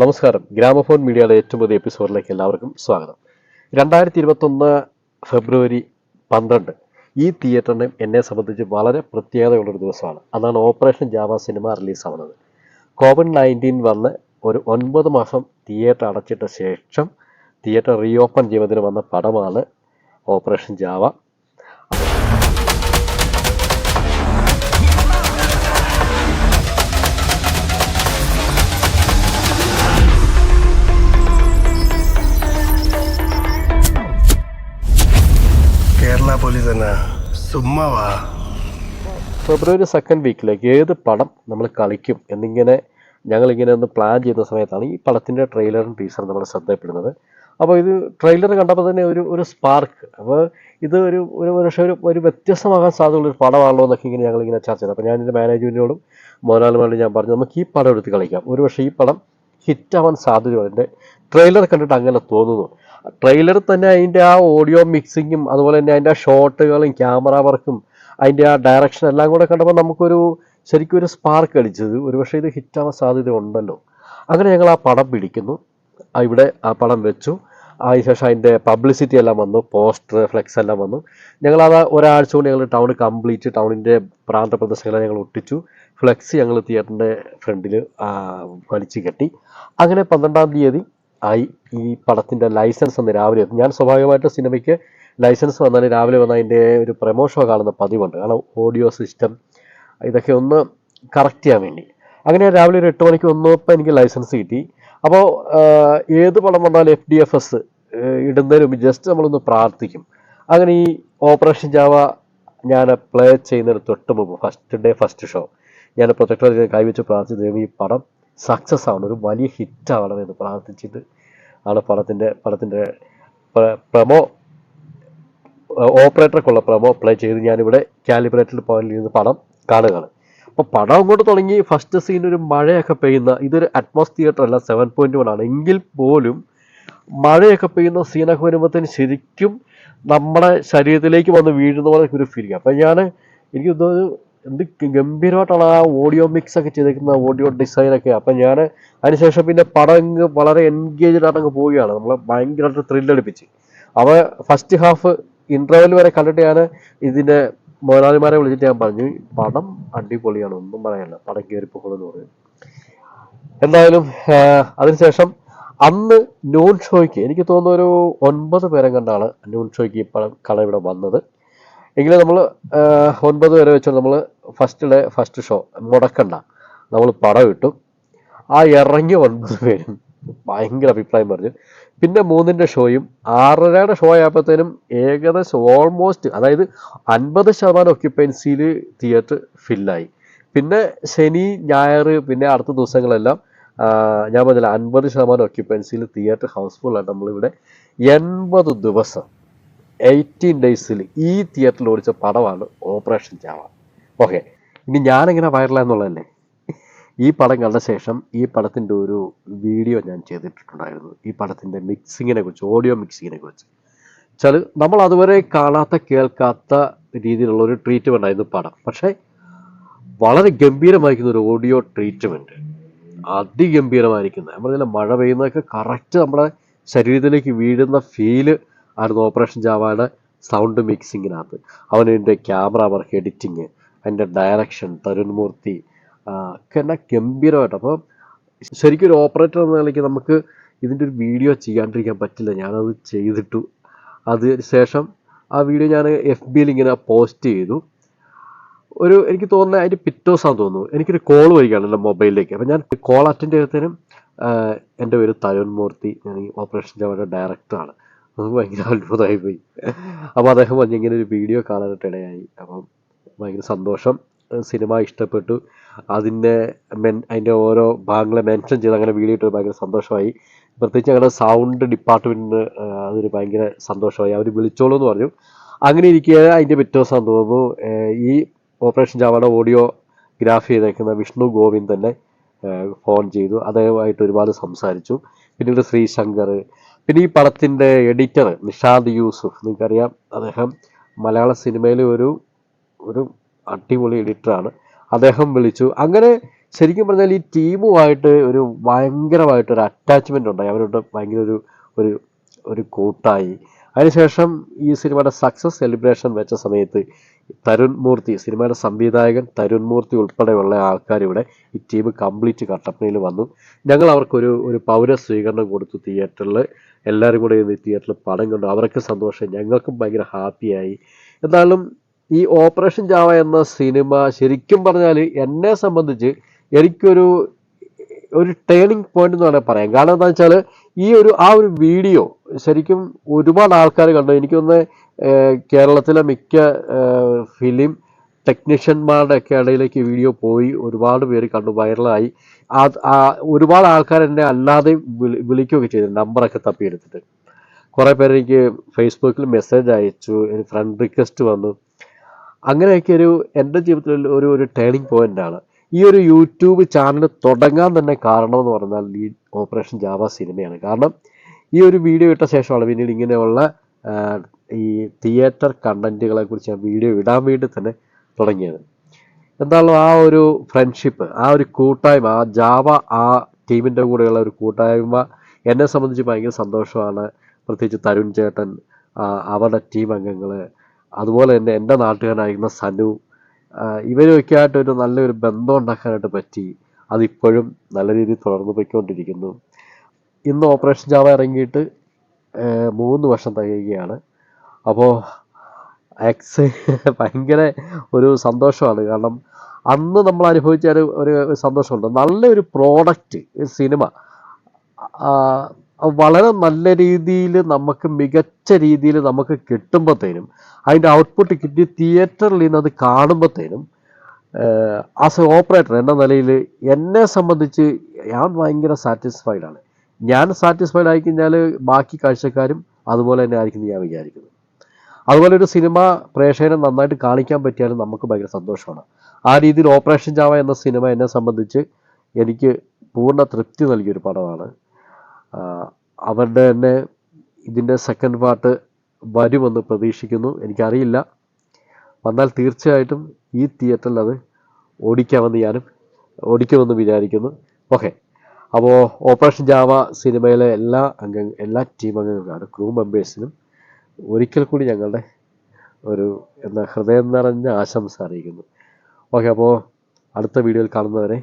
നമസ്കാരം. ഗ്രാമഫോൺ മീഡിയയുടെ ഏറ്റവും പുതിയ എപ്പിസോഡിലേക്ക് എല്ലാവർക്കും സ്വാഗതം. രണ്ടായിരത്തി ഇരുപത്തൊന്ന് ഫെബ്രുവരി പന്ത്രണ്ട് ഈ തിയേറ്ററിന് എന്നെ സംബന്ധിച്ച് വളരെ പ്രത്യേകതയുള്ളൊരു ദിവസമാണ്. അതാണ് ഓപ്പറേഷൻ ജാവ സിനിമ റിലീസാവുന്നത്. കോവിഡ് നയന്റീൻ വന്ന് ഒരു ഒൻപത് മാസം തിയേറ്റർ അടച്ചിട്ട ശേഷം തിയേറ്റർ റീ ഓപ്പൺ ചെയ്യുന്നതിന് വന്ന പടമാണ് ഓപ്പറേഷൻ ജാവ. പോലീസ് തന്നെ സുമ്മാവാ ഫെബ്രുവരി സെക്കൻഡ് വീക്കിലേക്ക് ഏത് പടം നമ്മൾ കളിക്കും എന്നിങ്ങനെ ഞങ്ങൾ ഇങ്ങനെ ഒന്ന് പ്ലാൻ ചെയ്യുന്ന സമയത്താണ് ഈ പടത്തിന്റെ ട്രെയിലറും ടീസറും നമ്മൾ ശ്രദ്ധപ്പെടുന്നത് അപ്പോൾ ഇത് ട്രെയിലർ കണ്ടപ്പോൾ തന്നെ ഒരു ഒരു സ്പാർക്ക് അപ്പോൾ ഇത് ഒരു ഒരു പക്ഷേ ഒരു ഒരു വ്യത്യസ്തമാകാൻ സാധ്യതയുള്ള ഒരു പടമാണല്ലോ എന്നൊക്കെ ഇങ്ങനെ ഞങ്ങൾ ഇങ്ങനെ ചർച്ച ചെയ്തു. അപ്പോൾ ഞാൻ എന്റെ മാനേജ്മെന്റിനോടും മോഹൻലാലുമായിട്ട് ഞാൻ പറഞ്ഞു നമുക്ക് ഈ പടം എടുത്ത് കളിക്കാം. ഒരു പക്ഷേ ഈ പടം ഹിറ്റാവാൻ സാധ്യതയുണ്ട്. ട്രെയിലർ കണ്ടിട്ട് അങ്ങനെ തോന്നുന്നു. ട്രെയിലർ തന്നെ അതിന്റെ ആ ഓഡിയോ മിക്സിങ്ങും അതുപോലെ തന്നെ അതിന്റെ ആ ഷോട്ടുകളും ക്യാമറ വർക്കും അതിന്റെ ആ ഡയറക്ഷൻ എല്ലാം കൂടെ കണ്ടപ്പോൾ നമുക്കൊരു ശരിക്കും ഒരു സ്പാർക്ക് അടിച്ചത്. ഒരുപക്ഷെ ഇത് ഹിറ്റാവാൻ സാധ്യത ഉണ്ടല്ലോ. അങ്ങനെ ഞങ്ങൾ ആ പടം പിടിക്കുന്നു. ഇവിടെ ആ പടം വെച്ചു. അതിനുശേഷം അതിന്റെ പബ്ലിസിറ്റി എല്ലാം വന്നു. പോസ്റ്റർ ഫ്ലെക്സ് എല്ലാം വന്നു. ഞങ്ങളത് ഒരാഴ്ച കൊണ്ട് ഞങ്ങൾ ടൗൺ കംപ്ലീറ്റ് ടൗണിന്റെ പ്രാന്ത പ്രദേശങ്ങളെ ഞങ്ങൾ ഒട്ടിച്ചു. ഫ്ലെക്സ് ഞങ്ങൾ തിയേറ്ററിന്റെ ഫ്രണ്ടിൽ വലിച്ചു കെട്ടി. അങ്ങനെ പന്ത്രണ്ടാം തീയതി ആയി ഈ പടത്തിന്റെ ലൈസൻസ് അന്ന് രാവിലെ എത്തും. ഞാൻ സ്വാഭാവികമായിട്ട് സിനിമയ്ക്ക് ലൈസൻസ് വന്നാൽ രാവിലെ വന്ന അതിന്റെ ഒരു പ്രമോഷനോ കാണുന്ന പതിവുണ്ട്. കാരണം ഓഡിയോ സിസ്റ്റം ഇതൊക്കെ ഒന്ന് കറക്റ്റ് ചെയ്യാൻ വേണ്ടി. അങ്ങനെ രാവിലെ ഒരു എട്ട് മണിക്ക് വന്നപ്പോൾ എനിക്ക് ലൈസൻസ് കിട്ടി. അപ്പോൾ ഏത് പടം വന്നാലും എഫ് ഡി എഫ് എസ് ഇടുന്നതിന് മുമ്പ് ജസ്റ്റ് നമ്മളൊന്ന് പ്രാർത്ഥിക്കും. അങ്ങനെ ഈ ഓപ്പറേഷൻ ജാവ ഞാൻ പ്ലേ ചെയ്യുന്നതിന് തൊട്ട് മുമ്പ് ഫസ്റ്റ് ഡേ ഫസ്റ്റ് ഷോ ഞാൻ പ്രൊജക്ടർ കൈവച്ച് പ്രാർത്ഥിച്ചു ദൈവം ഈ പടം സക്സസ് ആവണം ഒരു വലിയ ഹിറ്റ് ആവണം എന്ന് പ്രാർത്ഥിച്ചിട്ട് ആണ് പടത്തിന്റെ പടത്തിന്റെ പ്രമോ ഓപ്പറേറ്റർക്കുള്ള പ്രമോ പ്ലേ ചെയ്ത് ഞാനിവിടെ കാലിബ്രേറ്റഡ് പോയിന്റിൽ നിന്ന് പടം കാണുകയാണ്. അപ്പോൾ പടം അങ്ങോട്ട് തുടങ്ങി ഫസ്റ്റ് സീൻ ഒരു മഴയൊക്കെ പെയ്യുന്ന ഇതൊരു അറ്റ്മോസ് തിയേറ്റർ അല്ല സെവൻ പോയിന്റ് വൺ ആണ്. എങ്കിൽ പോലും മഴയൊക്കെ പെയ്യുന്ന സീനൊക്കെ വരുമ്പോഴത്തേന് ശരിക്കും നമ്മുടെ ശരീരത്തിലേക്ക് വന്ന് വീഴുന്ന പോലെ ഒരു ഫീലിംഗ് അപ്പം ഞാൻ എനിക്ക് തോന്നുന്നു എന്ത് ഗംഭീരമായിട്ടുള്ള ആ ഓഡിയോ മിക്സ് ഒക്കെ ചെയ്തേക്കുന്ന ഓഡിയോ ഡിസൈൻ ഒക്കെ. അപ്പം ഞാൻ അതിനുശേഷം പിന്നെ പടം അങ്ങ് വളരെ എൻഗേജ്ഡ് ആയിട്ട് അങ്ങ് പോവുകയാണ്. നമ്മളെ ഭയങ്കരമായിട്ട് ത്രില്ലടിപ്പിച്ച് അവ ഫസ്റ്റ് ഹാഫ് ഇന്റർവെൽ വരെ കണ്ടിട്ട് ഞാൻ ഇതിന്റെ മുതലാളിമാരെ വിളിച്ചിട്ട് ഞാൻ പറഞ്ഞു പടം അടിപൊളിയാണ് ഒന്നും പറയാനില്ല പടം കയറിപ്പോകുമെന്ന് പറഞ്ഞു. എന്തായാലും അതിനുശേഷം അന്ന് നൂൺ ഷോയ്ക്ക് എനിക്ക് തോന്നുന്നു ഒരു ഒൻപത് പേരെ കണ്ടാണ് നൂൺ ഷോയ്ക്ക് ഈ പടം ഇവിടെ വന്നത്. എങ്കിലും നമ്മൾ ഒൻപത് വരെ വെച്ച് നമ്മൾ ഫസ്റ്റ് ഡേ ഫസ്റ്റ് ഷോ മുടക്കണ്ട. നമ്മൾ പടം ഇട്ടു. ആ ഇറങ്ങി ഒൻപത് പേരും ഭയങ്കര അഭിപ്രായം പറഞ്ഞു. പിന്നെ മൂന്നിന്റെ ഷോയും ആറരയുടെ ഷോ ആയപ്പോഴത്തേനും ഏകദേശം ഓൾമോസ്റ്റ് അതായത് അൻപത് ശതമാനം ഒക്യുപ്പൻസിയിൽ തിയേറ്റർ ഫില്ലായി പിന്നെ ശനി ഞായർ പിന്നെ അടുത്ത ദിവസങ്ങളെല്ലാം ഞാൻ പറഞ്ഞില്ല അൻപത് ശതമാനം ഒക്യുപ്പൻസിയിൽ തിയേറ്റർ ഹൗസ്ഫുൾ ആയിട്ട് നമ്മളിവിടെ. എൺപത് ദിവസം. എയ്റ്റീൻ ഡേയ്സിൽ ഈ തിയേറ്ററിൽ ഓടിച്ച പടമാണ് ഓപ്പറേഷൻ ചാവ ഓക്കെ ഇനി ഞാനെങ്ങനെ വൈറലാന്നുള്ളതല്ലേ ഈ പടം കണ്ട ശേഷം ഈ പടത്തിന്റെ ഒരു വീഡിയോ ഞാൻ ചെയ്തിട്ടുണ്ടായിരുന്നു. ഈ പടത്തിന്റെ മിക്സിങ്ങിനെ കുറിച്ച് ഓഡിയോ മിക്സിങ്ങിനെ കുറിച്ച്. വെച്ചാൽ നമ്മൾ അതുവരെ കാണാത്ത കേൾക്കാത്ത രീതിയിലുള്ള ഒരു ട്രീറ്റ്മെന്റ് ആയിരുന്നു പടം. പക്ഷേ വളരെ ഗംഭീരമായിരിക്കുന്ന ഒരു ഓഡിയോ ട്രീറ്റ്മെന്റ് അതിഗംഭീരമായിരിക്കുന്നത് നമ്മൾ പറഞ്ഞാൽ മഴ പെയ്യുന്നതൊക്കെ കറക്റ്റ് നമ്മുടെ ശരീരത്തിലേക്ക് വീഴുന്ന ഫീൽ ആയിരുന്നു ഓപ്പറേഷൻ ജാവയുടെ സൗണ്ട് മിക്സിങ്ങിനകത്ത് അവനതിന്റെ ക്യാമറ വർക്ക് എഡിറ്റിങ് അതിന്റെ ഡയറക്ഷൻ തരുൺ മൂർത്തി ഒക്കെ എന്നാ ഗംഭീരമായിട്ട്. അപ്പോൾ ശരിക്കും ഒരു ഓപ്പറേറ്റർ എന്ന നിലയ്ക്ക് നമുക്ക് ഇതിന്റെ ഒരു വീഡിയോ ചെയ്യാണ്ടിരിക്കാൻ പറ്റില്ല. ഞാനത് ചെയ്തിട്ടു. അതിന് ശേഷം ആ വീഡിയോ ഞാൻ എഫ് ബിയിൽ ഇങ്ങനെ പോസ്റ്റ് ചെയ്തു. ഒരു എനിക്ക് തോന്നുന്നത് അതിന്റെ പിറ്റോസാന്ന് തോന്നുന്നു. എനിക്കൊരു കോൾ വരികയാണ് എന്റെ മൊബൈലിലേക്ക് അപ്പോൾ ഞാൻ കോൾ അറ്റൻഡ് ചെയ്തതിനും എന്റെ പേര് തരുൺ മൂർത്തി ഞാൻ ഈ ഓപ്പറേഷൻ ജാവയുടെ ഡയറക്ടറാണ് അത് ഭയങ്കര അത്ഭുതമായി പോയി. അപ്പോൾ അദ്ദേഹം പറഞ്ഞ് ഇങ്ങനെ ഒരു വീഡിയോ കാണാനായിട്ട് ഇടയായി. അപ്പം ഭയങ്കര സന്തോഷം. സിനിമ ഇഷ്ടപ്പെട്ടു. അതിന്റെ മെൻ അതിന്റെ ഓരോ ഭാഗങ്ങളെ മെൻഷൻ ചെയ്ത് അങ്ങനെ വീഡിയോ ഇട്ട് ഭയങ്കര സന്തോഷമായി. പ്രത്യേകിച്ച് ഞങ്ങളുടെ സൗണ്ട് ഡിപ്പാർട്ട്മെന്റിന് അതൊരു ഭയങ്കര സന്തോഷമായി. അവർ വിളിച്ചോളൂ എന്ന് പറഞ്ഞു. അങ്ങനെ ഇരിക്കുക അതിന്റെ പിറ്റേ ദിവസം തോന്നുന്നു. ഈ ഓപ്പറേഷൻ ജാവയുടെ ഓഡിയോ ഗ്രാഫ് ചെയ്തേക്കുന്ന വിഷ്ണു ഗോവിന്ദ് തന്നെ ഫോൺ ചെയ്തു. അദ്ദേഹമായിട്ട് ഒരുപാട് സംസാരിച്ചു. പിന്നീട് ശ്രീശങ്കർ പിന്നെ ഈ പടത്തിന്റെ എഡിറ്റർ നിഷാദ് യൂസുഫ് നിങ്ങൾക്കറിയാം അദ്ദേഹം മലയാള സിനിമയിലെ ഒരു ഒരു അടിപൊളി എഡിറ്ററാണ് അദ്ദേഹം വിളിച്ചു. അങ്ങനെ ശരിക്കും പറഞ്ഞാൽ ഈ ടീമുമായിട്ട് ഒരു ഭയങ്കരമായിട്ടൊരു അറ്റാച്ച്മെന്റ് ഉണ്ടായി. അവരോട് ഭയങ്കര ഒരു ഒരു ഒരു കൂട്ടായി. അതിനുശേഷം ഈ സിനിമയുടെ സക്സസ് സെലിബ്രേഷൻ വെച്ച സമയത്ത് തരുൺ മൂർത്തി സിനിമയുടെ സംവിധായകൻ തരുൺ മൂർത്തി ഉൾപ്പെടെയുള്ള ആൾക്കാർ ഇവിടെ ഈ ടീം കംപ്ലീറ്റ് കട്ടപ്പനയിൽ വന്നു. ഞങ്ങൾ അവർക്കൊരു ഒരു പൗര സ്വീകരണം കൊടുത്തു തിയേറ്ററിൽ എല്ലാവരും കൂടെ ഈ തിയേറ്ററിൽ പടം കണ്ടു. അവർക്ക് സന്തോഷം. ഞങ്ങൾക്കും ഭയങ്കര ഹാപ്പിയായി എന്നാലും ഈ ഓപ്പറേഷൻ ജാവ എന്ന സിനിമ ശരിക്കും പറഞ്ഞാൽ എന്നെ സംബന്ധിച്ച് എനിക്കൊരു ഒരു ടേണിംഗ് പോയിന്റ് എന്ന് വേണമെങ്കിൽ പറയാം. കാരണം എന്താ വെച്ചാൽ ഈ ഒരു ആ ഒരു വീഡിയോ ശരിക്കും ഒരുപാട് ആൾക്കാർ കണ്ടു. എനിക്കൊന്ന് കേരളത്തിലെ മിക്ക ഫിലിം ടെക്നീഷ്യന്മാരുടെ ഒക്കെ ഇടയിലേക്ക് വീഡിയോ പോയി. ഒരുപാട് പേര് കണ്ടു വൈറലായി ഒരുപാട് ആൾക്കാർ എന്നെ അല്ലാതെയും വിളി വിളിക്കുകയൊക്കെ ചെയ്തു. നമ്പറൊക്കെ തപ്പിയെടുത്തിട്ട്. കുറേ പേര് എനിക്ക് ഫേസ്ബുക്കിൽ മെസ്സേജ് അയച്ചു. എനിക്ക് ഫ്രണ്ട് റിക്വസ്റ്റ് വന്നു. അങ്ങനെയൊക്കെ ഒരു എന്റെ ജീവിതത്തിൽ ഒരു ഒരു ടേണിംഗ് പോയിന്റാണ് ഈ ഒരു യൂട്യൂബ് ചാനൽ തുടങ്ങാൻ തന്നെ കാരണം എന്ന് പറഞ്ഞാൽ ഈ ഓപ്പറേഷൻ ജാവ സിനിമയാണ്. കാരണം ഈ ഒരു വീഡിയോ ഇട്ട ശേഷമാണ് പിന്നീട് ഇങ്ങനെയുള്ള ഈ തിയേറ്റർ കണ്ടന്റുകളെ കുറിച്ച് ഞാൻ വീഡിയോ ഇടാൻ വേണ്ടി തന്നെ തുടങ്ങിയത്. എന്തായാലും ആ ഒരു ഫ്രണ്ട്ഷിപ്പ് ആ ഒരു കൂട്ടായ്മ ആ ജാവ ആ ടീമിന്റെ കൂടെയുള്ള ഒരു കൂട്ടായ്മ എന്നെ സംബന്ധിച്ച് ഭയങ്കര സന്തോഷമാണ്. പ്രത്യേകിച്ച് തരുൺ ചേട്ടൻ അവരുടെ ടീം അംഗങ്ങൾ അതുപോലെ തന്നെ എന്റെ നാട്ടുകാരനായിരുന്ന സനു ഇവരൊക്കെ ആയിട്ട് ഒരു നല്ലൊരു ബന്ധം ഉണ്ടാക്കാനായിട്ട് പറ്റി. അതിപ്പോഴും നല്ല രീതിയിൽ തുടർന്ന് പോയിക്കൊണ്ടിരിക്കുന്നു. ഇന്ന് ഓപ്പറേഷൻ ജാവ ഇറങ്ങിയിട്ട് മൂന്ന് വർഷം തികയുകയാണ്. അപ്പോൾ എക്സ് ഭയങ്കര ഒരു സന്തോഷമാണ്. കാരണം അന്ന് നമ്മൾ അനുഭവിച്ച ഒരു ഒരു സന്തോഷമുണ്ട്. നല്ലൊരു പ്രോഡക്റ്റ് സിനിമ വളരെ നല്ല രീതിയിൽ നമുക്ക് മികച്ച രീതിയിൽ നമുക്ക് കിട്ടുമ്പോഴത്തേനും അതിന്റെ ഔട്ട്പുട്ട് കിട്ടി തിയേറ്ററിൽ നിന്ന് അത് കാണുമ്പോഴത്തേനും ആസ് എ ഓപ്പറേറ്റർ എന്ന നിലയിൽ എന്നെ സംബന്ധിച്ച് ഞാൻ ഭയങ്കര സാറ്റിസ്ഫൈഡ് ആണ്. ഞാൻ സാറ്റിസ്ഫൈഡ് ആയി കഴിഞ്ഞാൽ ബാക്കി കാഴ്ചക്കാരും അതുപോലെ തന്നെ ആയിരിക്കും ഞാൻ വിചാരിക്കുന്നത് അതുപോലെ ഒരു സിനിമ പ്രേക്ഷകനെ നന്നായിട്ട് കാണിക്കാൻ പറ്റിയാലും നമുക്ക് ഭയങ്കര സന്തോഷമാണ്. ആ രീതിയിൽ ഓപ്പറേഷൻ ജാവ എന്ന സിനിമ എന്നെ സംബന്ധിച്ച് എനിക്ക് പൂർണ തൃപ്തി നൽകിയൊരു പടമാണ്. അവരുടെ തന്നെ ഇതിന്റെ സെക്കൻഡ് പാർട്ട് വരുമെന്ന് പ്രതീക്ഷിക്കുന്നു. എനിക്കറിയില്ല. വന്നാൽ തീർച്ചയായിട്ടും ഈ തിയേറ്ററിൽ അത് ഓടിക്കാമെന്ന് ഞാനും ഓടിക്കുമെന്ന് വിചാരിക്കുന്നു. ഓക്കെ അപ്പോൾ ഓപ്പറേഷൻ ജാവ സിനിമയിലെ എല്ലാ അംഗങ്ങൾ എല്ലാ ടീം അംഗങ്ങൾക്കാണ് ക്രൂ മെമ്പേഴ്സിനും ഒരിക്കൽ കൂടി ഞങ്ങളുടെ ഒരു എന്താ ഹൃദയം നിറഞ്ഞ ആശംസ അറിയിക്കുന്നു. ഓക്കെ അപ്പോൾ അടുത്ത വീഡിയോയിൽ കാണുന്നവരെ